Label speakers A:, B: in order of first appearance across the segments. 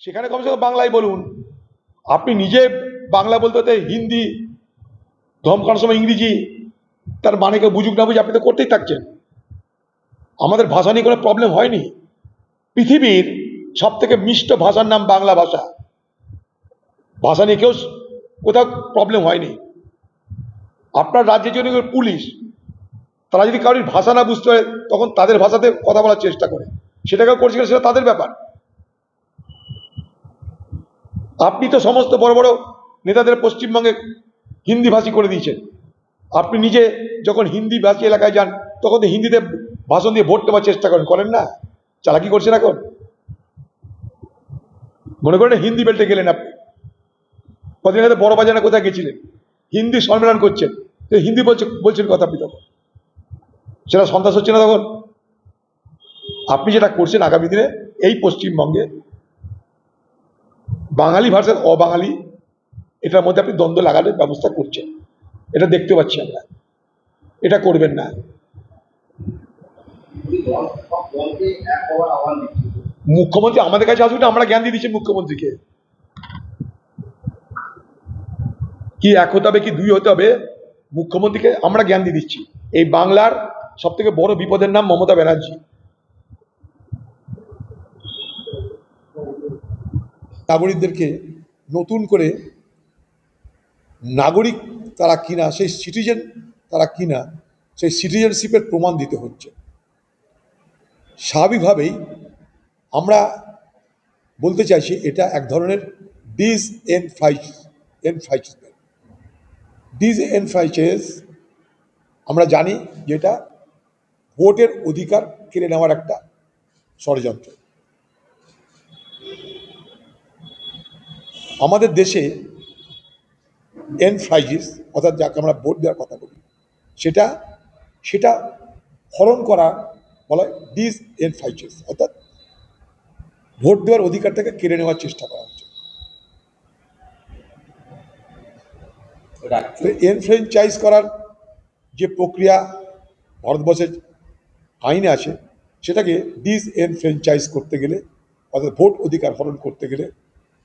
A: সেখানে কমসে কম বাংলায় বলুন। আপনি নিজে বাংলা বলতে হতে হিন্দি, ধমকানোর সময় ইংরেজি, তার মানে কেউ বুঝুক না বুঝে আপনি তো করতেই থাকছেন। আমাদের ভাষা নিয়ে কোনো প্রবলেম হয়নি। পৃথিবীর সব থেকে মিষ্ট ভাষার নাম বাংলা ভাষা। ভাষা নিয়ে কেউ কোথাও প্রবলেম হয়নি। আপনার রাজ্যের জন্য পুলিশ, তারা যদি কারোর ভাষা না বুঝতে পারে, তখন তাদের ভাষাতে কথা বলার চেষ্টা করে। সেটাকেও করছে সেটা তাদের ব্যাপার। আপনি তো সমস্ত বড় বড় নেতাদের পশ্চিমবঙ্গে হিন্দি ভাষী করে দিয়েছেন। আপনি নিজে যখন হিন্দি ভাষী এলাকায় যান, তখন তো হিন্দিতে ভাষণ দিয়ে ভোট নেওয়ার চেষ্টা করেন। করেন না? চালাকি করছেন এখন? মনে করেন হিন্দি বেল্টে গেলেন আপনি। কদিন আগে বড় বাজারে কোথায় গেছিলেন? হিন্দি সম্মেলন করছেন। তো হিন্দি বলছে, বলছেন কথা আপনি তখন। সেটা সন্ত্রাস হচ্ছে না তখন? আপনি যেটা করছেন আগামী দিনে এই পশ্চিমবঙ্গে বাঙালি ভার্সেস অবাঙালি, এটার মধ্যে আপনি দ্বন্দ্ব লাগানোর ব্যবস্থা করছেন। এটা দেখতে পাচ্ছি আমরা। এটা করবেন না। মুখ্যমন্ত্রী আমাদের কাছে আসুন আমরা জ্ঞান দিয়ে দিচ্ছি মুখ্যমন্ত্রীকে। কি এক হতে হবে, কি দুই হতে হবে, মুখ্যমন্ত্রীকে আমরা জ্ঞান দিয়ে দিচ্ছি। এই বাংলার সব থেকে বড় বিপদের নাম মমতা ব্যানার্জি। নাগরিকদেরকে নতুন করে নাগরিক তারা কিনা, সেই সিটিজেন তারা কিনা, সেই সিটিজেনশিপের প্রমাণ দিতে হচ্ছে। স্বাভাবিকভাবেই আমরা বলতে চাইছি এটা এক ধরনের ডিজ N fries N ফ্রাইচমেন্ট disenfranchises আমরা জানি যে এটা ভোটের অধিকার কেড়ে নেওয়ার একটা ষড়যন্ত্র। আমাদের দেশে এন ফ্রাইজিস অর্থাৎ যাকে আমরা ভোট দেওয়ার কথা বলি সেটা সেটা হরণ করা বলা হয় ডিস এন ফ্রাইজিস অর্থাৎ ভোট দেওয়ার অধিকারটাকে কেড়ে নেওয়ার চেষ্টা করা হচ্ছে। এনফ্রেঞ্চাইজ করার যে প্রক্রিয়া ভারতবর্ষের আইনে আছে সেটাকে ডিস এনফ্রেঞ্চাইজ করতে গেলে অর্থাৎ ভোট অধিকার হরণ করতে গেলে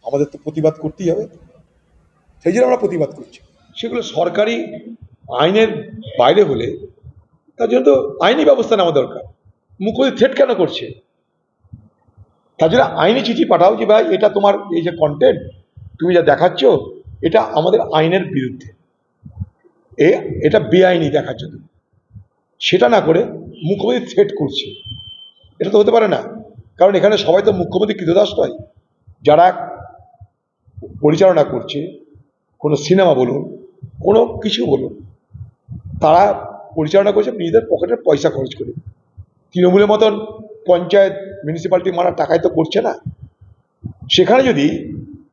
A: আমাদের তো প্রতিবাদ করতেই হবে। সেই জন্য আমরা প্রতিবাদ করছি। সেগুলো সরকারি আইনের বাইরে হলে তার জন্য তো আইনি ব্যবস্থা নেওয়া দরকার। মুখ্যমন্ত্রী থ্রেট কেন করছে? তার জন্য আইনি চিঠি পাঠাও যে, ভাই, এটা তোমার এই যে কন্টেন্ট তুমি যা দেখাচ্ছ, এটা আমাদের আইনের বিরুদ্ধে। এ, এটা বেআইনি দেখাচ্ছ তুমি। সেটা না করে মুখ্যমন্ত্রী থ্রেট করছে। এটা তো হতে পারে না। কারণ এখানে সবাই তো মুখ্যমন্ত্রী কৃতদাস নয়। যারা পরিচালনা করছে, কোনো সিনেমা বলুন, কোনো কিছু বলুন, তারা পরিচালনা করছে নিজেদের পকেটের পয়সা খরচ করে। তৃণমূলের মতন পঞ্চায়েত মিউনিসিপ্যালিটি মারার টাকায় তো করছে না। সেখানে যদি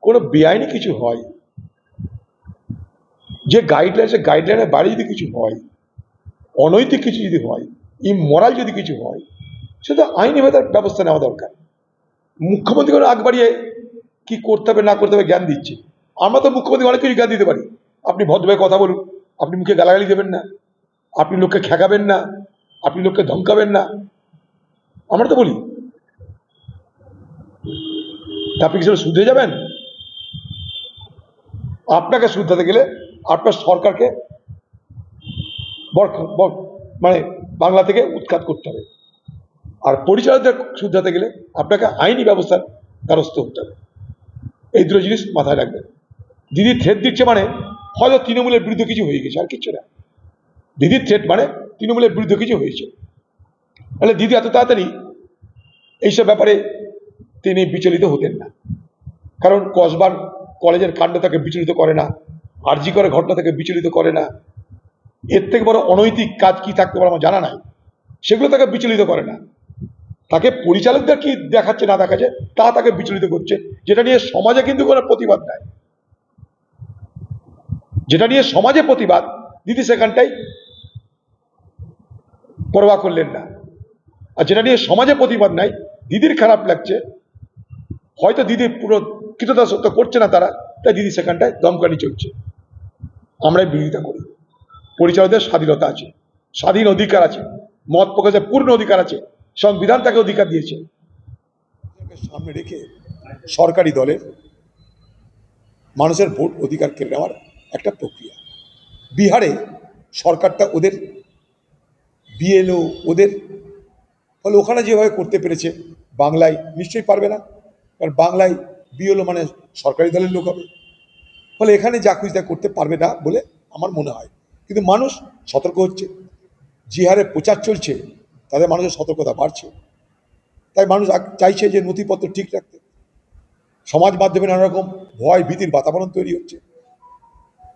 A: কোনো বেআইনি কিছু হয়, যে গাইডলাইন সে গাইডলাইনের বাইরে যদি কিছু হয়, অনৈতিক কিছু যদি হয় ইমরাল যদি কিছু হয়, সেটা আইনি তার ব্যবস্থা নেওয়া দরকার। মুখ্যমন্ত্রী কোনো আগ বাড়িয়ে কি করতে হবে, না করতে হবে জ্ঞান দিচ্ছে। আমরা তো মুখ্যমন্ত্রী অনেক কিছু জ্ঞান দিতে পারি। আপনি ভদ্রভাবে কথা বলুন, আপনি মুখে গালাগালি দেবেন না, আপনি লোককে ঠেকাবেন না, আপনি লোককে ধমকাবেন না। আমরা তো বলি। আপনি কি সেটা শুধরে যাবেন? আপনাকে শুধরাতে গেলে আপনার সরকারকে মানে বাংলা থেকে উৎখাত করতে হবে। আর পরিচালকদের শুধরাতে গেলে আপনাকে আইনি ব্যবস্থার দ্বারস্থ হতে হবে। এই দুটো জিনিস মাথায় রাখবেন। দিদি থ্রেট দিচ্ছে মানে হয়তো তৃণমূলের বিরুদ্ধে কিছু হয়ে গেছে, আর কিছু না। দিদির থ্রেট মানে তৃণমূলের বিরুদ্ধে কিছু হয়েছে। তাহলে দিদি এত তাড়াতাড়ি এইসব ব্যাপারে তিনি বিচলিত হতেন না। কারণ কসবার কলেজের কাণ্ড তাকে বিচলিত করে না, আরজি করে ঘটনা তাকে বিচলিত করে না। এর থেকে বড় অনৈতিক কাজ কি থাকতে পারে আমার জানা নাই। সেগুলো তাকে বিচলিত করে না। তাকে পরিচালকদের কি দেখাচ্ছে, না দেখাচ্ছে, তা তাকে বিচলিত করছে। যেটা নিয়ে সমাজে কিন্তু কোনো প্রতিবাদ নাই। যেটা নিয়ে সমাজে প্রতিবাদ, দিদি সেখানটাই পরোয়া করলেন না। আর যেটা নিয়ে সমাজে প্রতিবাদ নাই, দিদির খারাপ লাগছে। হয়তো দিদি পুরো কৃততা সত্য করছে না তারা, তাই দিদি সেখানটায় দমকানি চলছে। আমরাই বিরোধিতা করি। পরিচালকদের স্বাধীনতা আছে, স্বাধীন অধিকার আছে, মত প্রকাশের পূর্ণ অধিকার আছে। সংবিধান তাকে অধিকার দিয়েছে। সামনে রেখে সরকারি দলের মানুষের ভোট অধিকার কেড়ে নেওয়ার একটা প্রক্রিয়া। বিহারে সরকারটা ওদের, বিএলও ওদের, ফলে ওখানে যেভাবে করতে পেরেছে, বাংলায় নিশ্চয়ই পারবে না। কারণ বাংলায় বিএলও মানে সরকারি দলের লোক হবে। ফলে এখানে যা খুঁজতে করতে পারবে না বলে আমার মনে হয়। কিন্তু মানুষ সতর্ক হচ্ছে। যে হারে প্রচার চলছে। তাদের মানুষের সতর্কতা বাড়ছে। তাই মানুষ চাইছে যে নথিপত্র ঠিক রাখতে। সমাজ মাধ্যমে নানা রকম ভয়, ভীতির বাতাবরণ তৈরি হচ্ছে।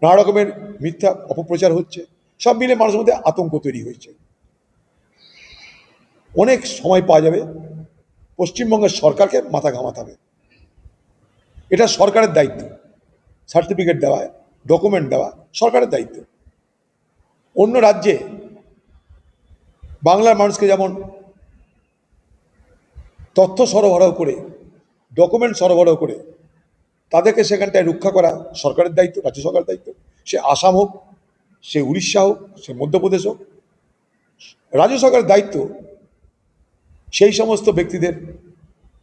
A: নানা রকমের মিথ্যা অপপ্রচার হচ্ছে। সব মিলে মানুষের মধ্যে আতঙ্ক তৈরি হয়েছে। অনেক সময় পাওয়া যাবে, পশ্চিমবঙ্গের সরকারকে মাথা ঘামাতে হবে। এটা সরকারের দায়িত্ব। সার্টিফিকেট দেওয়া, ডকুমেন্ট দেওয়া সরকারের দায়িত্ব। অন্য রাজ্যে বাংলার মানুষকে যেমন তথ্য সরবরাহ করে ডকুমেন্ট সরবরাহ করে, তাদেরকে সেখানটায় রক্ষা করা সরকারের দায়িত্ব, রাজ্য সরকারের দায়িত্ব। সে আসাম হোক, সে উড়িষ্যা হোক, সে মধ্যপ্রদেশ হোক, রাজ্য সরকারের দায়িত্ব সেই সমস্ত ব্যক্তিদের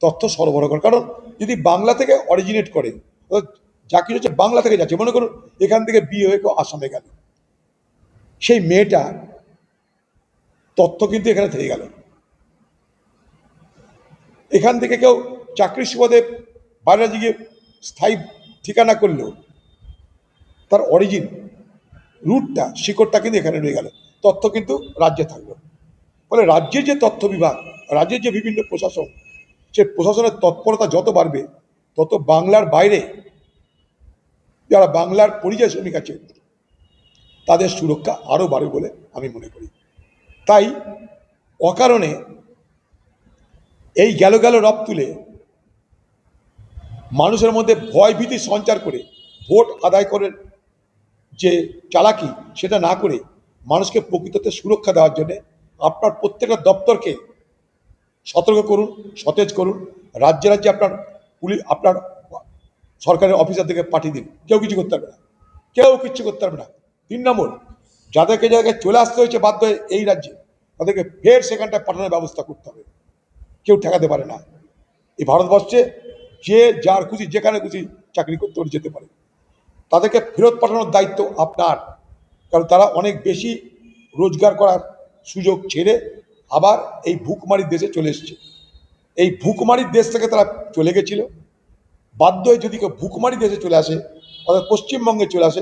A: তথ্য সরবরাহ করা। কারণ যদি বাংলা থেকে অরিজিনেট করে যা কিছু হচ্ছে বাংলা থেকে যাচ্ছে, মনে করুন এখান থেকে বিয়ে হয়ে কেউ আসামে গেল সেই মেয়েটা তথ্য কিন্তু এখানে থেকে গেল। এখান থেকে কেউ চাকরির সুবাদে বাইরে গিয়ে স্থায়ী ঠিকানা করল তার অরিজিন রুটটা শিকড়টা কিন্তু এখানে রয়ে গেল। তথ্য কিন্তু রাজ্যে থাকল। ফলে রাজ্যের যে তথ্য বিভাগ, রাজ্যের যে বিভিন্ন প্রশাসন, সে প্রশাসনের তৎপরতা যত বাড়বে, তত বাংলার বাইরে যারা বাংলার পরিযায়ী শ্রমিক আছে, তাদের সুরক্ষা আরও বাড়বে বলে আমি মনে করি। তাই অকারণে এই গেল গেল রব তুলে মানুষের মধ্যে ভয় ভীতি সঞ্চার করে ভোট আদায় করে যে চালাকি সেটা না করে মানুষকে প্রকৃততে সুরক্ষা দেওয়ার জন্যে আপনার প্রত্যেকটা দপ্তরকে সতর্ক করুন, সতেজ করুন, রাজ্যে রাজ্যে আপনার পুলিশ, আপনার সরকারের অফিসার থেকে পাঠিয়ে দিন। কেউ কিছু করতে পারবে না। কেউ কিচ্ছু করতে পারবে না। তিন নম্বর যাদেরকে জায়গায় চলে আসতে হয়েছে বাধ্য এই রাজ্যে, তাদেরকে ফের সেখানটায় পাঠানোর ব্যবস্থা করতে হবে। কেউ ঠেকাতে পারে না। এই ভারতবর্ষে যে যার খুশি, যেখানে খুশি চাকরি করতে ওর যেতে পারে। তাদেরকে ফেরত পাঠানোর দায়িত্ব আপনার, কারণ তারা অনেক বেশি রোজগার করার সুযোগ ছেড়ে আবার এই ভুকমারির দেশে চলে এসছে। এই ভুকমারির দেশ থেকে তারা চলে গেছিল। বাধ্য হয়ে যদি কেউ ভুকমারি দেশে চলে আসে, অর্থাৎ পশ্চিমবঙ্গে চলে আসে